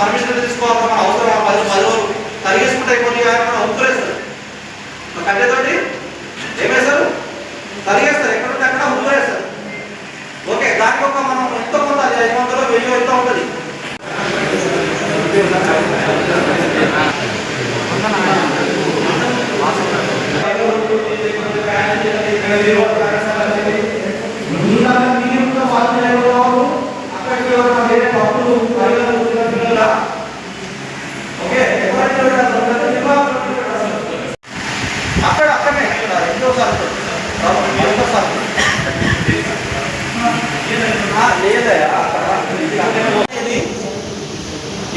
Permission తీసుకోవాలి మన అవసరం పది పది రోజులు. కొన్ని మనం ఉప్పులేస్తారు కట్టెతోటి ఏమేస్తారు కరిగేస్తారు ఎక్కడుంటే అక్కడ ఉప్పులేస్తారు ఓకే దానికి ఒక మనం ఎంత కొంత ఐదు వందలు వెయ్యి ఎంత ఉంటుంది? అక్కడ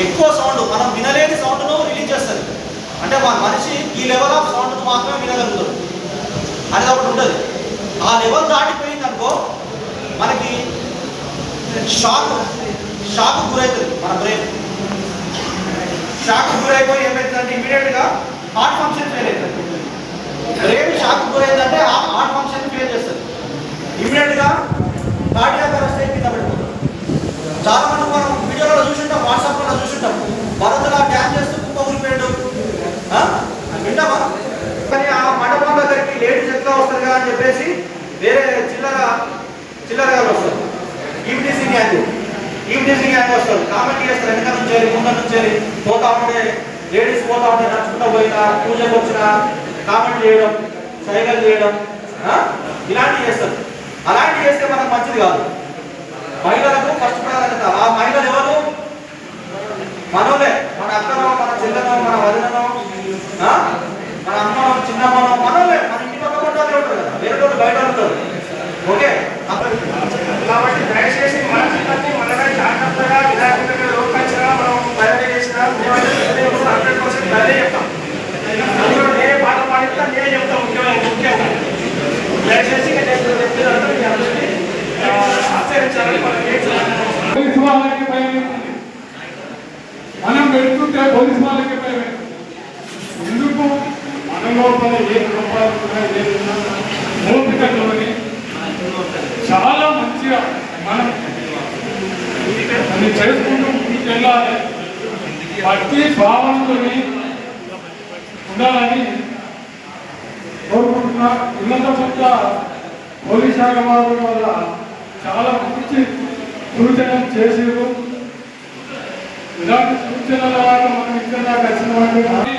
ఎక్కువ సౌండ్ మనం వినలేని సౌండ్ను రిలీజ్ చేస్తుంది. అంటే మన మనిషి ఈ లెవెల్ ఆఫ్ సౌండ్ను మాత్రమే వినగలుగుతాడు. అనేది ఒకటి ఉంటుంది ఆ లెవెల్ దాటిపోయింది అనుకో మనకి షాక్ షాక్ గురవుతుంది మన బ్రెయిన్ షాక్ గురైపోయి ఏమవుతుందంటే ఇమీడియట్గా హార్ట్ ఫంక్షన్ ఫెయిల్ అవుతుంది. బ్రెయిన్ షాక్ గురైందంటే ఆ హార్ట్ ఫంక్షన్ ఫెయిల్ చేస్తుంది. ఇమీడియట్గా కార్డియాక్ అరెస్ట్ అయిపోయింది చాలా మంది మనం వీడియోలో చూసుంటాం వాట్సాప్లో చూసుంటాం భరతలా డ్యాన్స్ చేస్తూ కుక్క ఊరిపోయాడు ఆ? కానీ ఆ మండపం దగ్గరికి లేడీస్ ఎట్లా వస్తుంది కదా అని చెప్పేసి వేరే చిల్లర చిల్లర గారు వస్తారు. ఈవిటీసింగ్ ఈవినింగ్ సింగ్ గ్యాంగ్ వస్తారు. కామెంట్ చేస్తారు. వెనక నుంచి ముందర ముందు నుంచి పోతా ఉంటే లేడీస్ పోతా ఉంటే నడుచుకుంటా పోయినా పూజకు వచ్చిన కామెంట్ చేయడం సైగలు చేయడం ఆ? ఇలాంటివి చేస్తారు. అలాంటివి చేస్తే మనకు మంచిది కాదు. మహిళలకు ఫస్ట్ ప్రాధాన్యత ఆ మహిళలు ఎవరు? మనోలే మన అక్కనో మన చెల్లెనో మన వదిననో మన అమ్మనో చిన్నమ్మనో మనోలే మన ఇంటి పక్క ఉంటారు కదా వేరే వాళ్ళు బయట ఉంటారు. ఓకే? కాబట్టి దయచేసి మన పిల్లల్ని మనమే జాగ్రత్తగా వినాయకుడిని లోపించినా మనం తయారు చేసినా హండ్రెడ్ పర్సెంట్ అదే చెప్తాం. అందులో నేనే పాట పాడిస్తా నేనే చెప్తాం ముఖ్యమైన ముఖ్యంగా. దయచేసి నేను చెప్పినంతా మీ అందరికీ ఆ, ఆచరించాలని మనం పోలీసు వాళ్ళకి. మనం వెళ్తుంటే పోలీసు వాళ్ళకి భయం వేస్తుంది. ఎందుకు మన లోపల ఏ లోపాలు ఉన్నాయి, ఏ ఓపికతోని చాలా మంచిగా మనం అది చేసుకుంటూ ముందుకు వెళ్ళాలి. భక్తి భావంతో ఉండాలని కోరుకుంటున్నా. ఉన్నత పట్ల పోలీస్ శాఖ వారి వల్ల చాలా మంచి సూచనలు చేసారు ఇలాంటి సూచనల వల్ల మనం ఇక్కడ కలిసిన వాటిని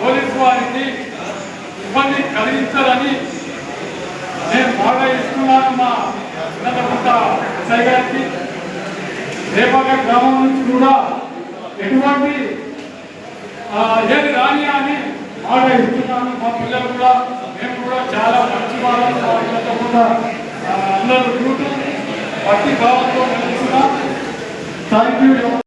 పోలీసు వారికి ఇబ్బంది కలిగించాలని నేను బాగా ఇస్తున్నాను మా ఉన్నత ఎస్ఐ గారికి. రేపాక గ్రామం నుంచి కూడా ఎటువంటి ఏది రాని అని బాగా ఇస్తున్నాను మా పిల్లలు కూడా మేము కూడా చాలా మంచి వాళ్ళం. వాళ్ళతో కూడా అందరూ చూస్తూ భక్తి భావంతో థ్యాంక్ యూ